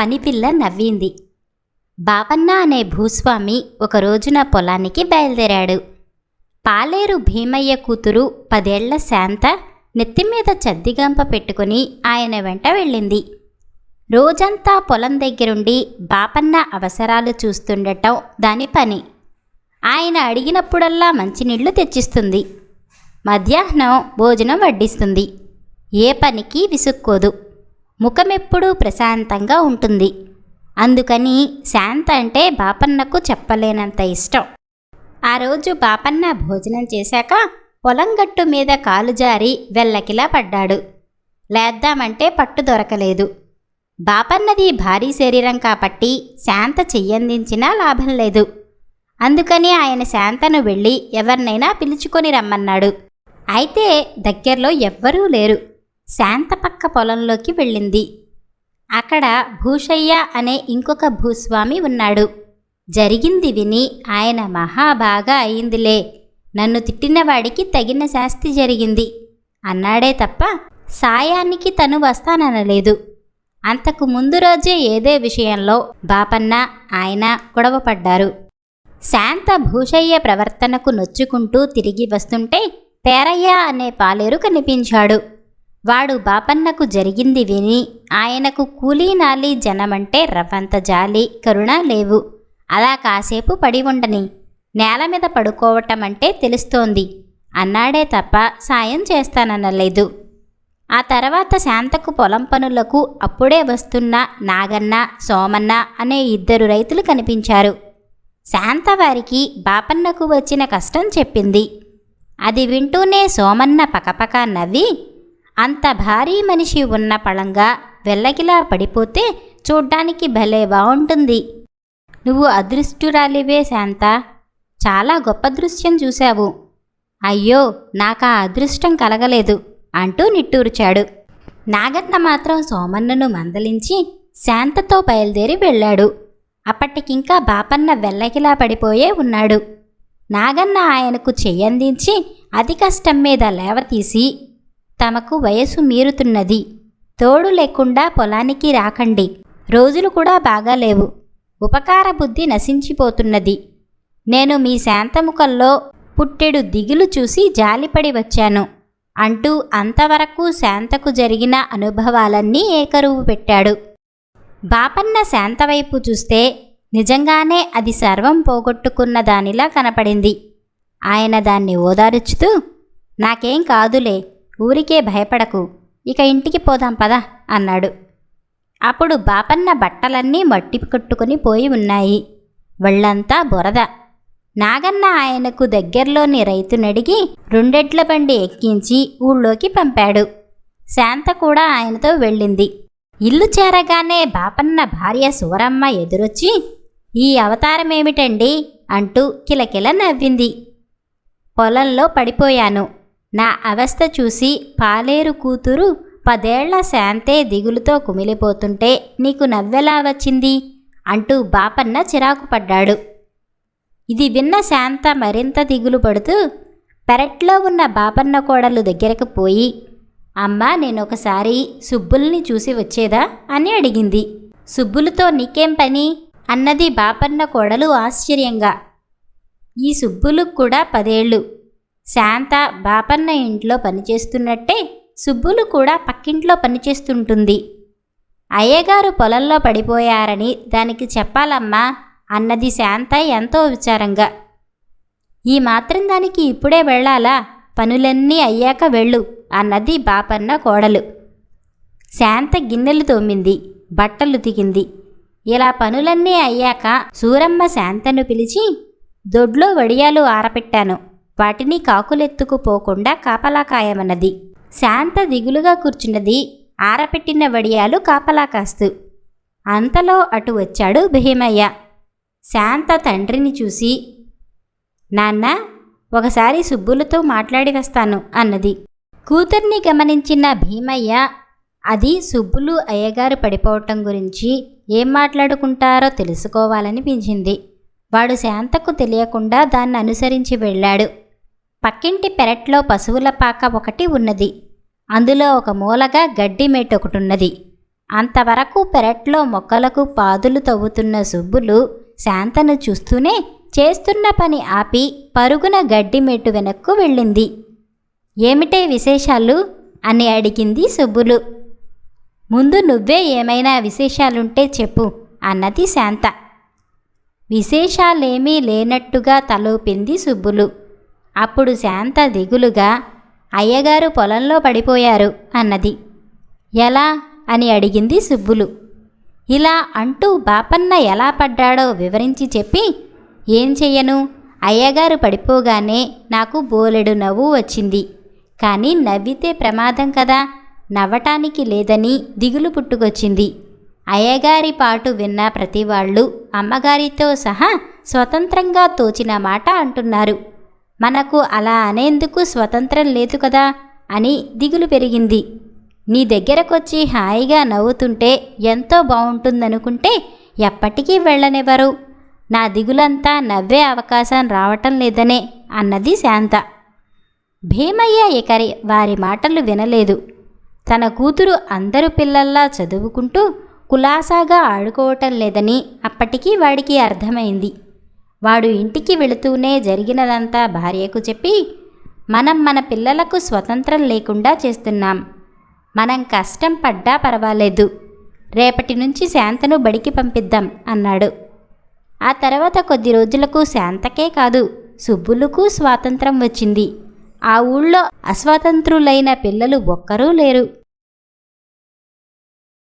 పనిపిల్ల నవ్వింది. బాపన్న అనే భూస్వామి ఒక రోజున పొలానికి బయలుదేరాడు. పాలేరు భీమయ్య కూతురు పదేళ్ళ శాంత నెత్తిమీద చద్దిగంప పెట్టుకుని ఆయన వెంట వెళ్ళింది. రోజంతా పొలం దగ్గరుండి బాపన్న అవసరాలు చూస్తుండటం దాని పని. ఆయన అడిగినప్పుడల్లా మంచినీళ్ళు తెచ్చిస్తుంది. మధ్యాహ్నం భోజనం వడ్డిస్తుంది. ఏ పనికి విసుక్కోదు. ముఖమెప్పుడూ ప్రశాంతంగా ఉంటుంది. అందుకని శాంత అంటే బాపన్నకు చెప్పలేనంత ఇష్టం. ఆ రోజు బాపన్న భోజనం చేశాక పొలం గట్టు మీద కాలు జారి వెల్లకిలా పడ్డాడు. లేద్దామంటే పట్టు దొరకలేదు. బాపన్నది భారీ శరీరం కాబట్టి శాంత చెయ్యందించినా లాభం లేదు. అందుకని ఆయన శాంతను వెళ్ళి ఎవరినైనా పిలుచుకొని రమ్మన్నాడు. అయితే దగ్గరలో ఎవ్వరూ లేరు. శాంత పక్క పొలంలోకి వెళ్ళింది. అక్కడ భూషయ్య అనే ఇంకొక భూస్వామి ఉన్నాడు. జరిగింది విని ఆయన మహాబాగా అయిందిలే. నన్ను తిట్టినవాడికి తగిన శాస్తి జరిగింది. అన్నాడే తప్ప సాయానికి తను వస్తాననలేదు. అంతకు ముందు రోజే ఏదే విషయంలో బాపన్న ఆయన గొడవపడ్డారు శాంత భూషయ్య ప్రవర్తనకు నొచ్చుకుంటూ తిరిగి వస్తుంటే పేరయ్య అనే పాలేరు కనిపించాడు. వాడు బాపన్నకు జరిగింది విని ఆయనకు కూలీనాలి జనమంటే రవ్వంత జాలి కరుణ లేవు. అలా కాసేపు పడి ఉండని నేల మీద పడుకోవటం అంటే తెలుస్తోంది. అన్నాడే తప్ప సాయం చేస్తాననలేదు. ఆ తర్వాత శాంతకు పొలం పనులకు అప్పుడే వస్తున్న నాగన్న సోమన్న అనే ఇద్దరు రైతులు కనిపించారు. శాంత వారికి బాపన్నకు వచ్చిన కష్టం చెప్పింది. అది వింటూనే సోమన్న పకపక నవ్వి అంత భారీ మనిషి ఉన్న పళంగా వెల్లకిలా పడిపోతే చూడ్డానికి భలే బాగుంటుంది నువ్వు అదృష్టురాలివే శాంత. చాలా గొప్ప దృశ్యం చూశావు. అయ్యో నాకా అదృష్టం కలగలేదు అంటూ నిట్టూర్చాడు. నాగన్న మాత్రం సోమన్నను మందలించి శాంతతో బయలుదేరి వెళ్ళాడు. అప్పటికింకా బాపన్న వెల్లకిలా పడిపోయే ఉన్నాడు. నాగన్న ఆయనకు చెయ్యందించి అతి కష్టం మీద లేవతీసి తమకు వయసు మీరుతున్నది. తోడు లేకుండా పొలానికి రాకండి. రోజులు కూడా బాగాలేవు. ఉపకార బుద్ధి నశించిపోతున్నది. నేను మీ శాంతముఖంలో పుట్టెడు దిగులు చూసి జాలిపడి వచ్చాను. అంటూ అంతవరకు శాంతకు జరిగిన అనుభవాలన్నీ ఏకరువు పెట్టాడు. బాపన్న శాంతవైపు చూస్తే నిజంగానే అది సర్వం పోగొట్టుకున్న దానిలా కనపడింది. ఆయన దాన్ని ఓదారుచుతూ నాకేం కాదులే. ఊరికే భయపడకు. ఇక ఇంటికి పోదాం పదా అన్నాడు. అప్పుడు బాపన్న బట్టలన్నీ మట్టి కట్టుకుని పోయి ఉన్నాయి. వాళ్ళంతా బురద. నాగన్న ఆయనకు దగ్గరలోని రైతునడిగి రెండెడ్ల బండి ఎక్కించి ఊళ్ళోకి పంపాడు. శాంత కూడా ఆయనతో వెళ్ళింది. ఇల్లు చేరగానే బాపన్న భార్య సూరమ్మ ఎదురొచ్చి ఈ అవతారమేమిటండి? అంటూ కిలకిల నవ్వింది. పొలంలో పడిపోయాను. నా అవస్థ చూసి పాలేరు కూతురు పదేళ్ళ శాంతే దిగులుతో కుమిలిపోతుంటే నీకు నవ్వెలా వచ్చింది? అంటూ బాపన్న చిరాకు పడ్డాడు. ఇది విన్న శాంత మరింత దిగులు పడుతూ పెరట్లో ఉన్న బాపన్న కోడలు దగ్గరకు పోయి అమ్మా నేనొకసారి సుబ్బుల్ని చూసి వచ్చేదా? అని అడిగింది. సుబ్బులతో నీకేం పని? అన్నది బాపన్న కోడలు ఆశ్చర్యంగా. ఈ సుబ్బులు కూడా పదేళ్ళు శాంత బాపన్న ఇంట్లో పనిచేస్తున్నట్టే సుబ్బులు కూడా పక్కింట్లో పనిచేస్తుంటుంది. అయ్యగారు పొలంలో పడిపోయారని దానికి చెప్పాలమ్మా అన్నది శాంత ఎంతో విచారంగా. ఈ మాత్రం దానికి ఇప్పుడే వెళ్ళాలా? పనులన్నీ అయ్యాక వెళ్ళు అన్నది బాపన్న కోడలు. శాంత గిన్నెలు తోమింది బట్టలు దిగింది ఇలా పనులన్నీ అయ్యాక సూరమ్మ శాంతను పిలిచి దొడ్లో వడియాలు ఆరపెట్టాను. వాటిని కాకులెత్తుకుపోకుండా కాపలాకాయమన్నది. శాంత దిగులుగా కూర్చున్నది ఆరపెట్టిన వడియాలు కాపలా కాస్తూ. అంతలో అటు వచ్చాడు భీమయ్య. శాంత తండ్రిని చూసి నాన్న ఒకసారి సుబ్బులతో మాట్లాడి వస్తాను అన్నది. కూతుర్ని గమనించిన భీమయ్య అది సుబ్బులు అయ్యగారు పడిపోవటం గురించి ఏం మాట్లాడుకుంటారో తెలుసుకోవాలనిపించింది. వాడు శాంతకు తెలియకుండా దాన్ని అనుసరించి వెళ్ళాడు. పక్కింటి పెరట్లో పశువుల పాక ఒకటి ఉన్నది. అందులో ఒక మూలగా గడ్డి మేట ఒకటున్నది అంతవరకు పెరట్లో మొక్కలకు పాదులు తవ్వుతున్న సుబ్బులు శాంతను చూస్తూనే చేస్తున్న పని ఆపి పరుగున గడ్డి మేటు వెనక్కు వెళ్ళింది. ఏమిటే విశేషాలు? అని అడిగింది సుబ్బులు. ముందు నువ్వే ఏమైనా విశేషాలుంటే చెప్పు అన్నది శాంత. విశేషాలేమీ లేనట్టుగా తలూపింది సుబ్బులు. అప్పుడు శాంత దిగులుగా అయ్యగారు పొలంలో పడిపోయారు అన్నది. ఎలా? అని అడిగింది సుబ్బులు. ఇలా అంటూ బాపన్న ఎలా పడ్డాడో వివరించి చెప్పి ఏం చెయ్యను? అయ్యగారు పడిపోగానే నాకు బోలెడు నవ్వు వచ్చింది. కానీ నవ్వితే ప్రమాదం కదా నవ్వటానికి లేదని దిగులు పుట్టుకొచ్చింది. అయ్యగారి పాటు విన్న ప్రతి వాళ్ళు అమ్మగారితో సహా స్వతంత్రంగా తోచిన మాట అంటున్నారు. మనకు అలా అనేందుకు స్వతంత్రం లేదు కదా? అని దిగులు పెరిగింది. నీ దగ్గరకొచ్చి హాయిగా నవ్వుతుంటే ఎంతో బాగుంటుందనుకుంటే ఎప్పటికీ వెళ్ళనివ్వరు. నా దిగులంతా నవ్వే అవకాశం రావటం లేదనే అన్నది శాంత. భీమయ్య ఇకరి వారి మాటలు వినలేదు. తన కూతురు అందరు పిల్లల్లా చదువుకుంటూ కులాసాగా ఆడుకోవటం లేదని అప్పటికీ వాడికి అర్థమైంది. వాడు ఇంటికి వెళుతూనే జరిగినదంతా భార్యకు చెప్పి మనం మన పిల్లలకు స్వతంత్రం లేకుండా చేస్తున్నాం. మనం కష్టం పడ్డా పర్వాలేదు. రేపటి నుంచి శాంతను బడికి పంపిద్దాం అన్నాడు. ఆ తర్వాత కొద్ది రోజులకు శాంతకే కాదు సుబ్బులకు స్వాతంత్రం వచ్చింది. ఆ ఊళ్ళో అస్వతంత్రులైన పిల్లలు ఒక్కరూ లేరు.